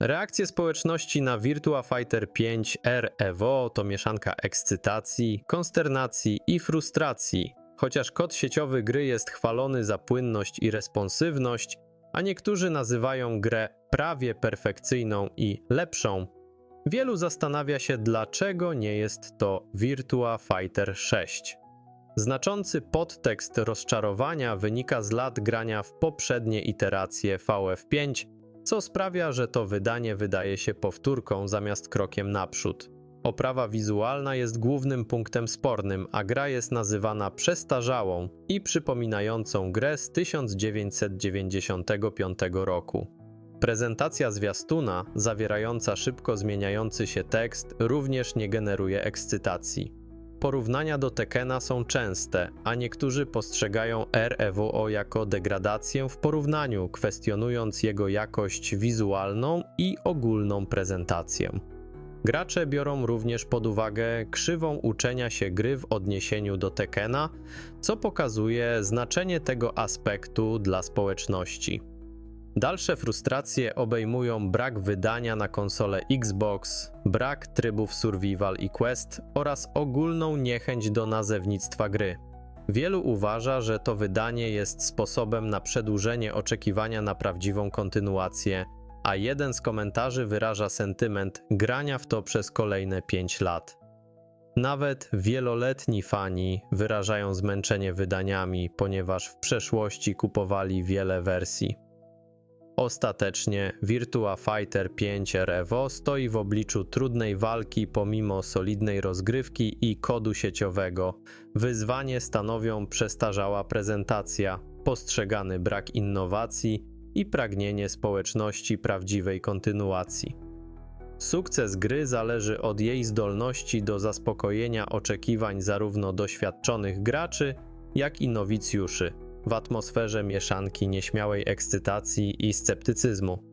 Reakcje społeczności na Virtua Fighter 5 R Evo to mieszanka ekscytacji, konsternacji i frustracji. Chociaż kod sieciowy gry jest chwalony za płynność i responsywność, a niektórzy nazywają grę prawie perfekcyjną i lepszą, wielu zastanawia się, dlaczego nie jest to Virtua Fighter 6. Znaczący podtekst rozczarowania wynika z lat grania w poprzednie iteracje VF5, co sprawia, że to wydanie wydaje się powtórką zamiast krokiem naprzód. Oprawa wizualna jest głównym punktem spornym, a gra jest nazywana przestarzałą i przypominającą grę z 1995 roku. Prezentacja zwiastuna, zawierająca szybko zmieniający się tekst, również nie generuje ekscytacji. Porównania do Tekena są częste, a niektórzy postrzegają REWO jako degradację w porównaniu, kwestionując jego jakość wizualną i ogólną prezentację. Gracze biorą również pod uwagę krzywą uczenia się gry w odniesieniu do Tekena, co pokazuje znaczenie tego aspektu dla społeczności. Dalsze frustracje obejmują brak wydania na konsolę Xbox, brak trybów Survival i Quest oraz ogólną niechęć do nazewnictwa gry. Wielu uważa, że to wydanie jest sposobem na przedłużenie oczekiwania na prawdziwą kontynuację, a jeden z komentarzy wyraża sentyment grania w to przez kolejne 5 lat. Nawet wieloletni fani wyrażają zmęczenie wydaniami, ponieważ w przeszłości kupowali wiele wersji. Ostatecznie Virtua Fighter 5 Revo stoi w obliczu trudnej walki pomimo solidnej rozgrywki i kodu sieciowego. Wyzwanie stanowią przestarzała prezentacja, postrzegany brak innowacji i pragnienie społeczności prawdziwej kontynuacji. Sukces gry zależy od jej zdolności do zaspokojenia oczekiwań zarówno doświadczonych graczy, jak i nowicjuszy w atmosferze mieszanki nieśmiałej ekscytacji i sceptycyzmu.